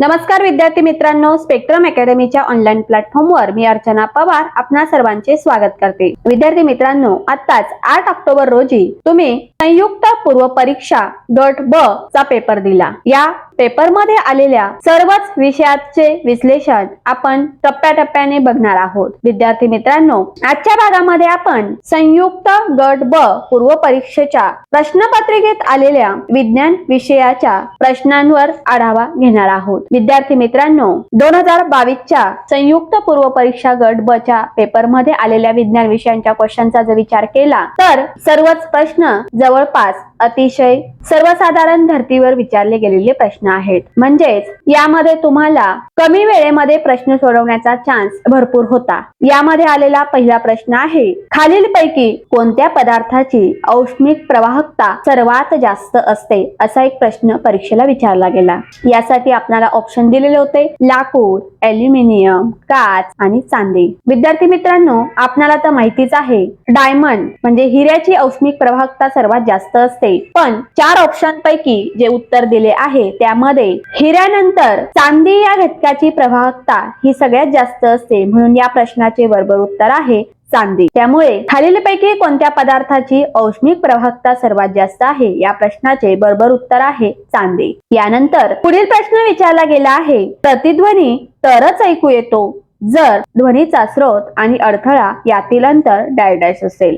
नमस्कार विद्यार्थी मित्रांनो स्पेक्ट्रम अकॅडमीच्या ऑनलाईन प्लॅटफॉर्मवर मी अर्चना पवार आपणा सर्वांचे स्वागत करते. विद्यार्थी मित्रांनो आताच आठ ऑक्टोबर रोजी तुम्ही संयुक्त पूर्व परीक्षा डॉट ब चा पेपर दिला. या पेपरमध्ये आलेल्या सर्वच विषयाचे विश्लेषण आपण टप्प्याटप्प्याने बघणार आहोत. विद्यार्थी मित्रांनो आजच्या भागामध्ये आपण संयुक्त गट ब पूर्व परीक्षेच्या प्रश्नपत्रिकेत आलेल्या विज्ञान विषयाच्या प्रश्नांवर आढावा घेणार आहोत. विद्यार्थी मित्रांनो दोन हजार बावीसच्या संयुक्त पूर्व परीक्षा गट ब च्या पेपरमध्ये आलेल्या विज्ञान विषयांच्या क्वेश्चनचा जर विचार केला तर सर्वच प्रश्न जवळपास अतिशय सर्वसाधारण धर्तीवर विचारले गेलेले प्रश्न आहेत. म्हणजेच यामध्ये तुम्हाला कमी वेळेमध्ये प्रश्न सोडवण्याचा चान्स भरपूर होता. यामध्ये आलेला पहिला प्रश्न आहे खालीलपैकी कोणत्या पदार्थाची औष्णिक प्रवाहकता सर्वात जास्त असते? असा एक प्रश्न परीक्षेला विचारला गेला. यासाठी आपल्याला ऑप्शन दिलेले होते लाकूड अल्युमिनियम काच आणि चांदी. विद्यार्थी मित्रांनो आपल्याला तर माहितीच आहे डायमंड म्हणजे हिऱ्याची औष्णिक प्रवाहकता सर्वात जास्त असते. पण चार ऑप्शन पैकी जे उत्तर दिले आहे त्यामध्ये हिऱ्यानंतर चांदी या घटकाची प्रभावकता ही सगळ्यात जास्त असते म्हणून या प्रश्नाचे बरोबर उत्तर आहे चांदी. त्यामुळे खालीलपैकी कोणत्या पदार्थाची औष्णिक प्रवाहकता सर्वात जास्त आहे या प्रश्नाचे बरोबर उत्तर आहे चांदी. यानंतर पुढील प्रश्न विचारला गेला आहे प्रतिध्वनी तरच ऐकू येतो. जर ध्वनीचा स्रोत आणि अडथळा यातील अंतर डायडॅश असेल.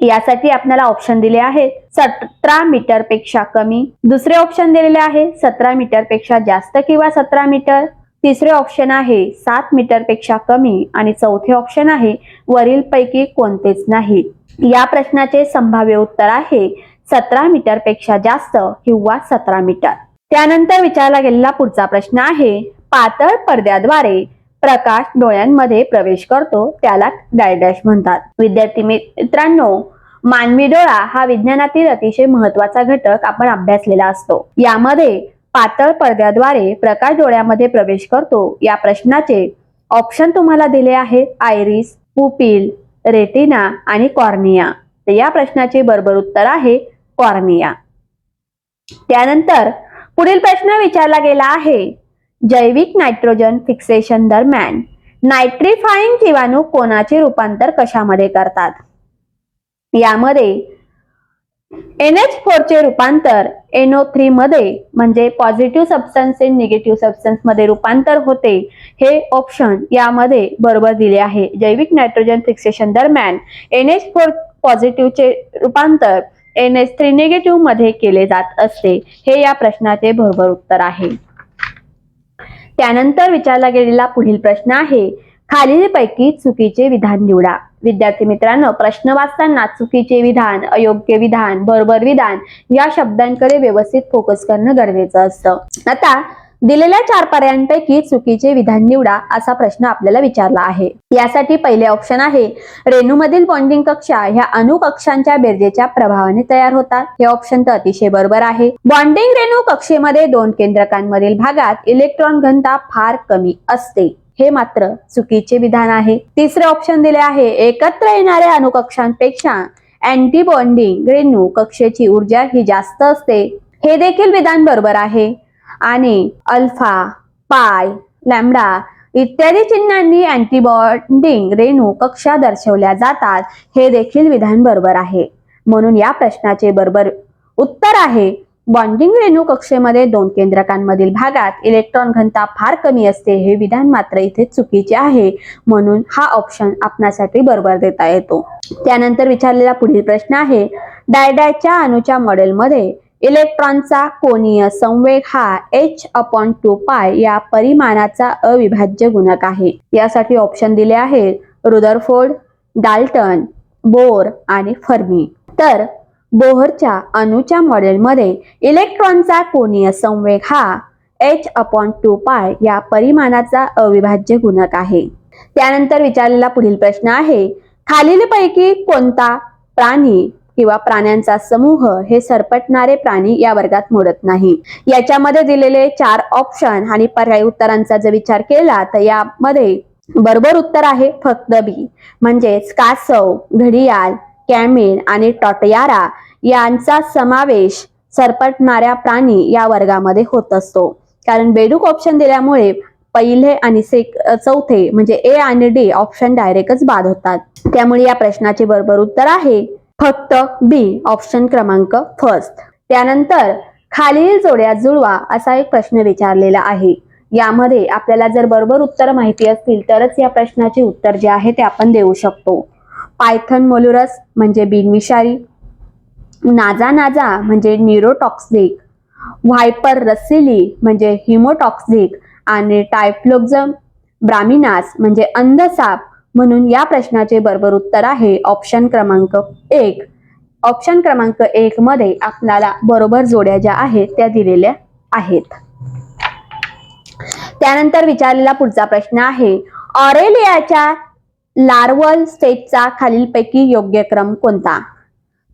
यासाठी आपल्याला ऑप्शन दिले आहेत सतरा मीटरपेक्षा कमी. दुसरे ऑप्शन दिलेले आहे सतरा मीटरपेक्षा जास्त किंवा सतरा मीटर तिसरे ऑप्शन आहे सात मीटरपेक्षा कमी आणि चौथे ऑप्शन आहे वरील पैकी कोणतेच नाही. या प्रश्नाचे संभाव्य उत्तर आहे सतरा मीटरपेक्षा जास्त किंवा सतरा मीटर त्यानंतर विचारला गेलेला पुढचा प्रश्न आहे पातळ पडद्याद्वारे प्रकाश डोळ्यांमध्ये प्रवेश करतो त्याला डायडॅश म्हणतात. विद्यार्थी मित्रांनो मानवी डोळा हा विज्ञानातील अतिशय महत्त्वाचा घटक आपण अभ्यासलेला असतो. यामध्ये पातळ पडद्याद्वारे प्रकाश डोळ्यामध्ये प्रवेश करतो. या प्रश्नाचे ऑप्शन तुम्हाला दिले आहेत आयरिस पुपिल रेटिना आणि कॉर्निया. तर या प्रश्नाचे बरोबर उत्तर आहे कॉर्निया. त्यानंतर पुढील प्रश्न विचारला गेला आहे. जैविक नायट्रोजन फिक्सेशन दरम्यान. नायट्रिफाईंग जीवाणू कोणाचे रूपांतर कशामध्ये करतात? यामध्ये एन एच फोरचे रूपांतर एनओ थ्री मध्ये म्हणजे पॉझिटिव्ह सबस्टन्स इन निगेटिव्ह सबस्टन्समध्ये रूपांतर होते. हे ऑप्शन यामध्ये बरोबर दिले आहे. जैविक नायट्रोजन फिक्सेशन दरम्यान एन एच फोर पॉझिटिव्हचे रूपांतर एन एच थ्री निगेटिव्हमध्ये केले जात असते. हे या प्रश्नाचे बरोबर उत्तर आहे. त्यानंतर विचारला गेलेला पुढील प्रश्न आहे खालीलपैकी चुकीचे विधान निवडा. विद्यार्थी मित्रांनो प्रश्न वाचताना चुकीचे विधान अयोग्य विधान बरोबर विधान या शब्दांकडे व्यवस्थित फोकस करणं गरजेचं असतं. आता दिलेल्या चार पर्यायांपैकी चुकीचे विधान निवडा असा प्रश्न आपल्याला विचारला आहे. यासाठी पहिले ऑप्शन आहे रेणूमधील बॉन्डिंग कक्षा ह्या अणुकक्षांच्या बेरजेच्या प्रभावाने तयार होतात. हे ऑप्शन तर अतिशय बरोबर आहे. बॉन्डिंग रेणू कक्षेमध्ये दोन केंद्रकांमधील भागात इलेक्ट्रॉन घनता फार कमी असते. हे मात्र चुकीचे विधान आहे. तिसरे ऑप्शन दिले आहे एकत्र येणाऱ्या अणुकक्षांपेक्षा अँटी बॉन्डिंग रेणू कक्षेची ऊर्जा ही जास्त असते. हे देखील विधान बरोबर आहे. आणि अल्फा पाय लॅम्डा इत्यादी चिन्हांनी अँटीबॉन्डिंग रेणू कक्षा दर्शवल्या जातात. हे देखील विधान बरोबर आहे. म्हणून या प्रश्नाचे बरोबर उत्तर आहे. बॉन्डिंग रेणू कक्षेमध्ये दोन केंद्रकांमधील भागात इलेक्ट्रॉन घनता फार कमी असते हे विधान मात्र इथे चुकीचे आहे. म्हणून हा ऑप्शन आपणासाठी बरोबर देता येतो. त्यानंतर विचारलेला पुढील प्रश्न आहे. डायडॅच्या अणूच्या मॉडेलमध्ये इलेक्ट्रॉनचा कोनीय संवेग हा एच अपॉन टू पाय या परिमाणाचा अविभाज्य गुणक आहे. यासाठी ऑप्शन दिले आहेत रुदरफोर्ड डाल्टन बोर आणि फर्मी. तर बोहरच्या अणूच्या मॉडेलमध्ये इलेक्ट्रॉनचा कोनीय संवेग हा एच अपॉन टू पाय या परिमाणाचा अविभाज्य गुणक आहे. त्यानंतर विचारलेला पुढील प्रश्न आहे खालीलपैकी कोणता प्राणी किंवा प्राण्यांचा समूह हे सरपटणारे प्राणी या वर्गात मोडत नाही. याच्यामध्ये दिलेले चार ऑप्शन आणि पर्याय उत्तरांचा जर विचार केला तर यामध्ये बरोबर उत्तर आहे फक्त बी म्हणजेच कासव घडियाल कॅमेन आणि टॉटयारा यांचा समावेश सरपटणाऱ्या प्राणी या वर्गामध्ये होत असतो. कारण बेडूक ऑप्शन दिल्यामुळे पहिले आणि सेक चौथे म्हणजे ए आणि डी ऑप्शन डायरेक्टच बाद होतात. त्यामुळे या प्रश्नाचे बरोबर उत्तर आहे फक्त बी ऑप्शन क्रमांक फर्स्ट त्यानंतर खालील जोड्या जुळवा असा एक प्रश्न विचारलेला आहे. यामध्ये आपल्याला जर बरोबर उत्तर माहिती असतील तरच या प्रश्नाचे उत्तर जे आहे ते आपण देऊ शकतो. पायथन मोलुरस म्हणजे बिनविषारी. नाजा नाजा म्हणजे न्यूरोटॉक्सिक. व्हायपर रसिली म्हणजे हिमोटॉक्सिक. आणि टायफ्लोक्झम ब्रामिनास म्हणजे अंधसाप. म्हणून या प्रश्नाचे बरोबर उत्तर आहे ऑप्शन क्रमांक एक. ऑप्शन क्रमांक एक मध्ये आपल्याला बरोबर जोड्या ज्या आहेत त्या दिलेल्या आहेत. त्यानंतर विचारलेला पुढचा प्रश्न आहे ऑरेलियाच्या लार्वल स्टेजचा खालीलपैकी योग्य क्रम कोणता?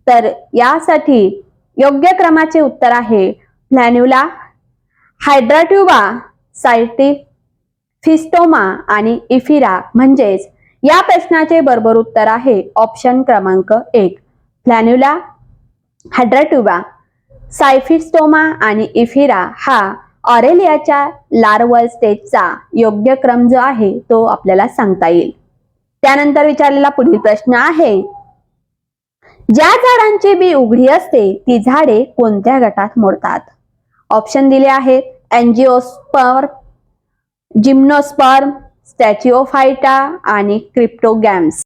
तर यासाठी योग्य क्रमाचे उत्तर आहे फ्लॅन्युला हायड्राट्युबा सायटी फिस्टोमा आणि इफिरा. म्हणजेच या प्रश्नाचे बरोबर उत्तर आहे ऑप्शन क्रमांक एक. फ्लॅन्युला हायड्राट्युबा सायफिस्टोमा आणि इफिरा हा ऑरेलियाच्या लार्वल स्टेजचा योग्य क्रम जो आहे तो आपल्याला सांगता येईल. त्यानंतर विचारलेला पुढील प्रश्न आहे ज्या झाडांची बी उघडी असते ती झाडे कोणत्या गटात मोडतात? ऑप्शन दिले आहेत अँजिओस्पर्म जिम्नोस्पर्म स्टॅच्युओफायटा आणि क्रिप्टोगॅम्स.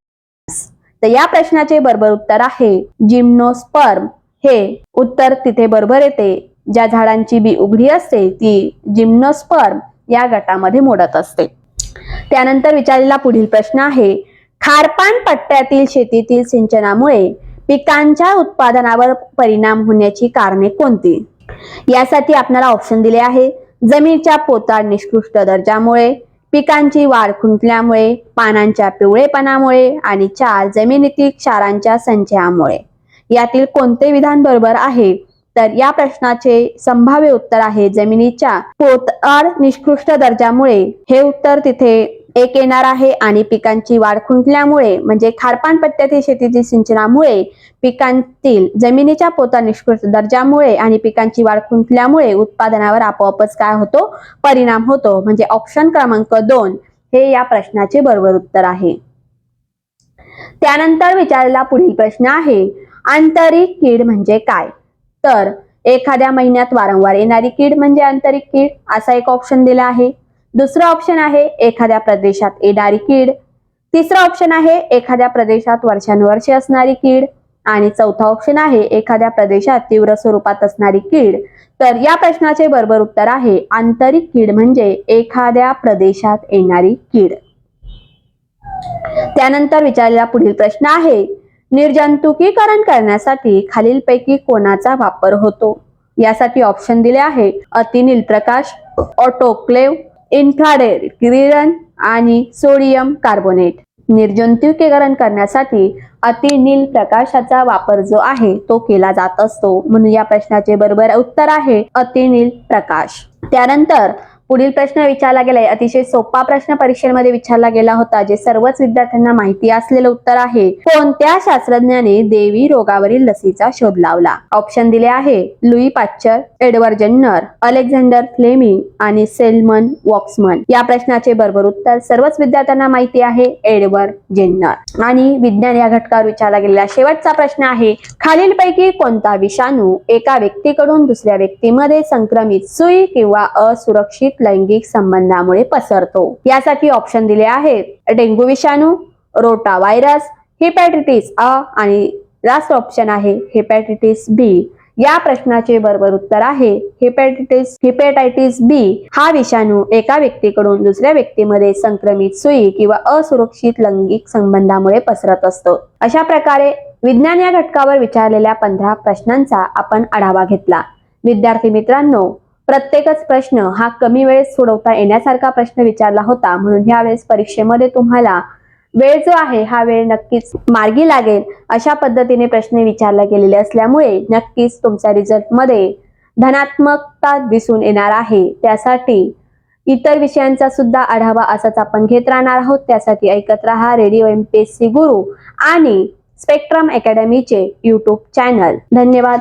तर या प्रश्नाचे बरोबर उत्तर आहे जिम्नोस्पर्म. हे उत्तर तिथे बरोबर येते. ज्या झाडांची बी उघडी असते ती जिम्नोस्पर्म या गटामध्ये मोडत असते. त्यानंतर विचारलेला पुढील प्रश्न आहे खारपान पट्ट्यातील शेतीतील सिंचनामुळे पिकांच्या उत्पादनावर परिणाम होण्याची कारणे कोणती? यासाठी आपल्याला ऑप्शन दिले आहे जमिनीच्या पोताड निष्कृष्ट दर्जामुळे पिकांची वाढ खुंटल्यामुळे पानांच्या पिवळेपणामुळे आणि चार जमिनीतील क्षारांच्या संचयामुळे. यातील कोणते विधान बरोबर आहे? तर या प्रश्नाचे संभाव्य उत्तर आहे जमिनीच्या पोतआड निष्कृष्ट दर्जामुळे. हे उत्तर तिथे एक येणार आहे आणि पिकांची वाढ खुंटल्यामुळे म्हणजे खारपान पट्ट्यातील शेतीतील सिंचनामुळे पिकांतील जमिनीच्या पोता निष्कृत दर्जामुळे आणि पिकांची वाढ खुंटल्यामुळे उत्पादनावर आपोआपच काय होतो? परिणाम होतो. म्हणजे ऑप्शन क्रमांक दोन हे या प्रश्नाचे बरोबर उत्तर आहे. त्यानंतर विचारलेला पुढील प्रश्न आहे आंतरिक कीड म्हणजे काय? तर एखाद्या महिन्यात वारंवार येणारी कीड म्हणजे आंतरिक कीड? असा एक ऑप्शन दिला आहे. दुसरा ऑप्शन आहे एखाद्या प्रदेशात येणारी कीड. तिसरा ऑप्शन आहे एखाद्या प्रदेशात वर्षानुवर्षे असणारी कीड. आणि चौथा ऑप्शन आहे एखाद्या प्रदेशात तीव्र स्वरूपात असणारी कीड. तर या प्रश्नाचे बरोबर उत्तर आहे आंतरिक कीड म्हणजे एखाद्या प्रदेशात येणारी कीड. त्यानंतर विचारलेला पुढील प्रश्न आहे निर्जंतुकीकरण करण्यासाठी खालीलपैकी कोणाचा वापर होतो? यासाठी ऑप्शन दिले आहे अतिनील प्रकाश ऑटोक्लेव इन्फ्रारेड किरण आणि सोडियम कार्बोनेट. निर्जंतुकीकरण करण्यासाठी अतिनील प्रकाशाचा वापर जो आहे तो केला जात असतो. म्हणून या प्रश्नाचे बरोबर उत्तर आहे अतिनील प्रकाश. त्यानंतर पुढील प्रश्न विचारला गेलाय. अतिशय सोपा प्रश्न परीक्षेमध्ये विचारला गेला होता जे सर्वच विद्यार्थ्यांना माहिती असलेलं उत्तर आहे. कोणत्या शास्त्रज्ञाने देवी रोगावरील लसीचा शोध लावला? ऑप्शन दिले आहे Louis Pasteur Edward Jenner Alexander Fleming आणि सेलमन वॉक्समन. या प्रश्नाचे बरोबर उत्तर सर्वच विद्यार्थ्यांना माहिती आहे एडवर्ड जेन्नर. आणि विज्ञान या घटकावर विचारला गेलेला शेवटचा प्रश्न आहे खालीलपैकी कोणता विषाणू एका व्यक्तीकडून दुसऱ्या व्यक्तीमध्ये संक्रमित सुई किंवा असुरक्षित लैंगिक संबंधामुळे पसरतो. यासाठी ऑप्शन दिले आहेत. डेंग्यू विषाणू रोटा व्हायरस हेपॅटिटिस अ आणि लास्ट ऑप्शन आहे हेपॅटिटिस बी या प्रश्नाचे बरोबर उत्तर आहे हेपॅटिटिस हेपॅटायटिस बी हा विषाणू एका व्यक्तीकडून दुसऱ्या व्यक्तीमध्ये संक्रमित सुई किंवा असुरक्षित लैंगिक संबंधामुळे पसरत असतो. अशा प्रकारे विज्ञान या घटकावर विचारलेल्या पंधरा प्रश्नांचा आपण आढावा घेतला. विद्यार्थी मित्रांनो प्रत्येकच प्रश्न हा कमी वेळेत सोडवता येण्यासारखा प्रश्न विचारला होता. म्हणून यावेळेस परीक्षेमध्ये तुम्हाला वेळ जो आहे हा वेळ नक्कीच मार्गी लागेल अशा पद्धतीने प्रश्न विचारले गेलेले असल्यामुळे नक्कीच तुमच्या रिझल्टमध्ये धनात्मकता दिसून येणार आहे. त्यासाठी इतर विषयांचा सुद्धा आढावा असाच आपण घेत राहणार आहोत. त्यासाठी ऐकत राहा radio M P S C Guru आणि स्पेक्ट्रम अकॅडमीचे युट्यूब चॅनल. धन्यवाद.